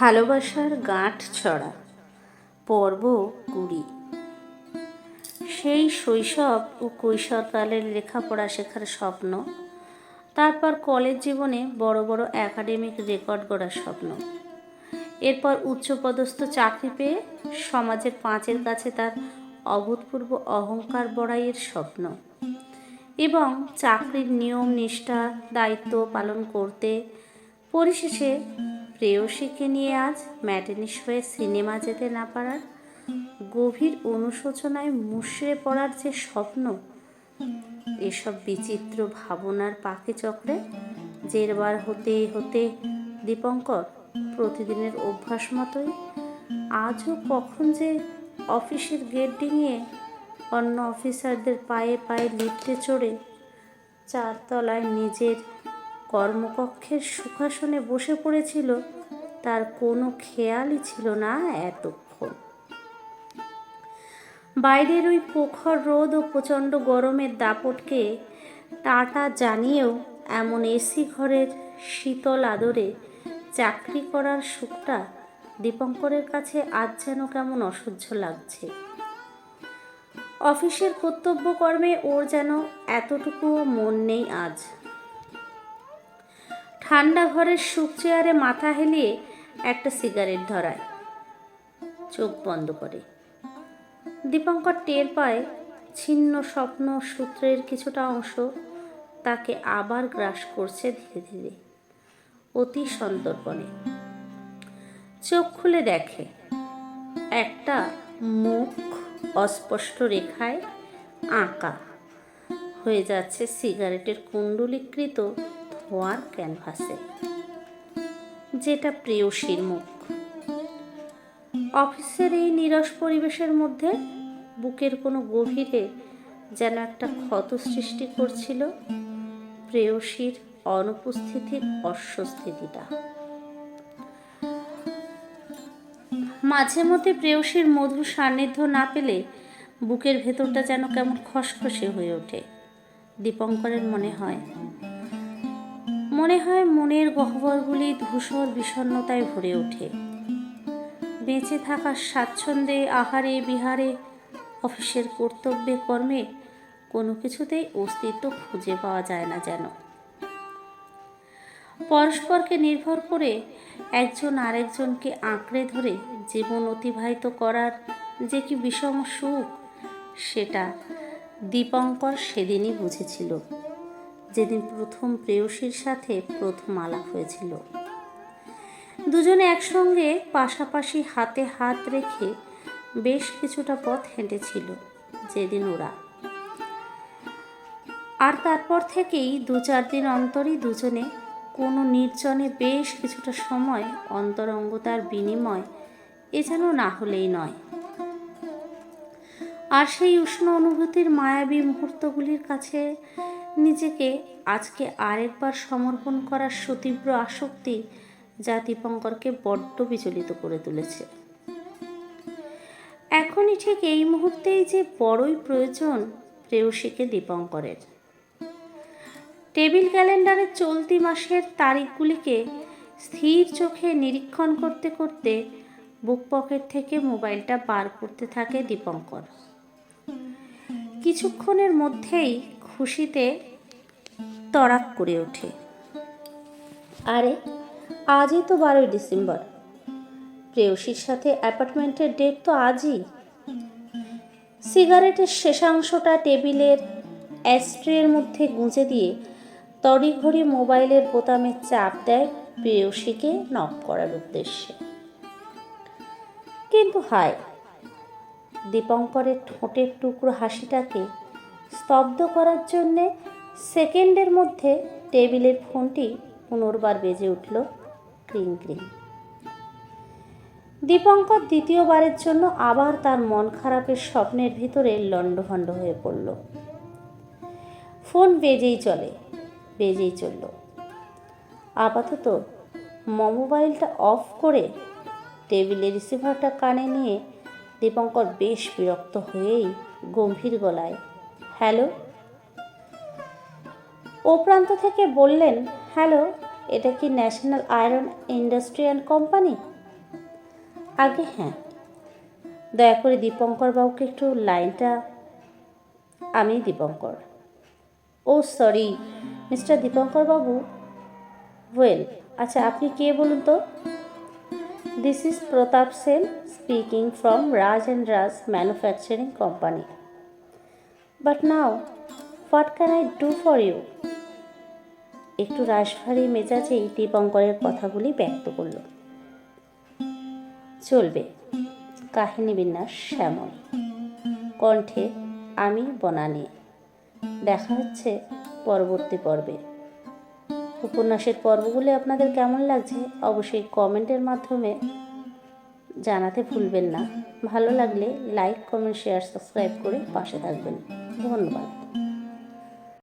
ভালোবাসার গাঁট ছড়া, পর্ব কুড়ি সেই শৈশব ও কৈশোরকালের লেখাপড়া শেখার স্বপ্ন, তারপর কলেজ জীবনে বড় বড় একাডেমিক রেকর্ড গড়ার স্বপ্ন। এরপর উচ্চপদস্থ চাকরি পেয়ে সমাজের পাঁচের কাছে তার অভূতপূর্ব অহংকার বড়াইয়ের স্বপ্ন এবং চাকরির নিয়ম, নিষ্ঠা, দায়িত্ব পালন করতে, পরিশেষে প্রেয়সীকে নিয়ে আজ ম্যাটেনিস হয়ে সিনেমা যেতে না পারার গভীর অনুশোচনায় মুষড়ে পড়ার যে স্বপ্ন, এসব বিচিত্র ভাবনার পাখি চক্রে জেরবার হতে হতে দীপঙ্কর প্রতিদিনের অভ্যাস মতোই আজও কখন যে অফিসের গেট ডিঙিয়ে অন্য অফিসারদের পায়ে পায়ে লিফটে চড়ে চারতলায় নিজের কর্মকক্ষের সুখাসনে বসে পড়েছিল, তার কোনো খেয়ালই ছিল না এতক্ষণ। বাইরের ওই প্রখর রোদ ও প্রচণ্ড গরমের দাপটকে টাটা জানিয়েও এমন এসি ঘরের শীতল আদরে চাকরি করার সুখটা দীপঙ্করের কাছে আজ যেন কেমন অসহ্য লাগছে। অফিসের কর্তব্যকর্মে ওর যেন এতটুকুও মন নেই আজ। ঠান্ডা ঘরের সুখ চেয়ারে মাথা হেলিয়ে একটা সিগারেট ধরায়। চোখ বন্ধ করে। দীপঙ্কর টের পায়, ছিন্ন স্বপ্ন সূত্রের কিছুটা অংশ তাকে আবার গ্রাস করছে ধীরে ধীরে, অতি সন্তর্পণে চোখ খুলে দেখে, একটা মুখ অস্পষ্ট রেখায় আঁকা হয়ে যাচ্ছে সিগারেটের কুণ্ডলীকৃত ধোঁয়ার ক্যানভাসে। যেটা প্রেয়সীর মুখ। অফিসের এই নিরস পরিবেশের মধ্যে বুকের কোনো গভীরে যেন একটা ক্ষত সৃষ্টি করছিল প্রেয়সীর অনুপস্থিতির অস্বস্তিটা মাঝে মধ্যে প্রেয়সীর মধুর সান্নিধ্য না পেলে বুকের ভেতরটা যেন কেমন খসখসে হয়ে ওঠে। দীপঙ্করের মনে হয় মনে হয় মনের গহ্বরগুলি ধূসর বিষণ্ণতায় ভরে ওঠে। বেঁচে থাকার স্বাচ্ছন্দ্যে, আহারে, বিহারে, অফিসের কর্তব্যে, কর্মে কোনো কিছুতেই অস্তিত্ব খুঁজে পাওয়া যায় না যেন। পরস্পরকে নির্ভর করে একজন আরেকজনকে আঁকড়ে ধরে জীবন অতিবাহিত করার যে কি বিষম সুখ, সেটা দীপঙ্কর সেদিনই বুঝেছিল। যেদিন প্রথম প্রেয়সীর সাথে প্রথম আলাপ হয়েছিল। দুজনে একসঙ্গে পাশাপাশি হাতে হাত রেখে বেশ কিছুটা পথ হেঁটেছিল যেদিন ওরা। আর তারপর থেকেই দু চার দিন অন্তরই দুজনে কোনো নির্জনে বেশ কিছুটা সময় অন্তরঙ্গতার বিনিময় এ যেন না হলেই নয়। আর সেই উষ্ণ অনুভূতির মায়াবী মুহূর্তগুলির কাছে নিজেকে আজকে আরেকবার সমর্পণ করার সুতীব্র আসক্তি যা দীপঙ্করকে বড্ড বিচলিত করে তুলেছে। এখনই ঠিক এই মুহূর্তেই যে বড়ই প্রয়োজন প্রেয়সীকে দীপঙ্করের। টেবিল ক্যালেন্ডারে চলতি মাসের তারিখগুলিকে স্থির চোখে নিরীক্ষণ করতে করতে বুক পকেট থেকে মোবাইলটা বার করতে থাকে দীপঙ্কর। কিছুক্ষণের মধ্যেই খুশিতে তড়াক করে ওঠে। আরে, আজই তো বারোই ডিসেম্বর। প্রেয়সীর সাথে অ্যাপার্টমেন্টের ডেট তো আজই। সিগারেটের শেষাংশটা টেবিলের অ্যাস্ট্রের মধ্যে গুঁজে দিয়ে তড়িঘড়ি মোবাইলের বোতামে চাপ দেয় প্রেয়সীকে নক করার উদ্দেশ্যে। কিন্তু হায়, দীপঙ্করের ঠোঁটের টুকরো হাসিটাকে স্তব্ধ করার জন্যে সেকেন্ডের মধ্যে টেবিলের ফোনটি পুনর্বার বেজে উঠল ক্রিং ক্রিং। দীপঙ্কর দ্বিতীয়বারের জন্য আবার তার মন খারাপের স্বপ্নের ভিতরে লণ্ডভণ্ড হয়ে পড়ল। ফোন বেজেই চলে, বেজেই চলল। আপাতত মোবাইলটা অফ করে টেবিলে রিসিভারটা কানে নিয়ে দীপঙ্কর বেশ বিরক্ত হয়েই গম্ভীর গলায় হ্যালো? ও প্রান্ত থেকে বললেন, হ্যালো, এটা কি national iron industry and company? আগে হ্যাঁ। দয়া করে দীপঙ্কর বাবুকে একটু লাইনটা, আমি দীপঙ্কর। ও sorry, mister Dipankar babu? Well আচ্ছা আপনি কে বলুন তো? This is Pratap Sen speaking from Raj and Raj manufacturing company. But now what can I do for you একটু রাশভারী মেজাজেই দীপঙ্করের কথাগুলি ব্যক্ত করল। চলবে, কাহিনী বিন্যাস শ্যামল। কণ্ঠে, আমি বনানি। দেখা হচ্ছে পরবর্তী পর্বে। উপন্যাসের পর্বগুলি আপনাদের কেমন লাগছে অবশ্যই কমেন্টের মাধ্যমে জানাতে ভুলবেন না। ভালো লাগলে লাইক, কমেন্ট, শেয়ার, সাবস্ক্রাইব করে পাশে থাকবেন। ধন্যবাদ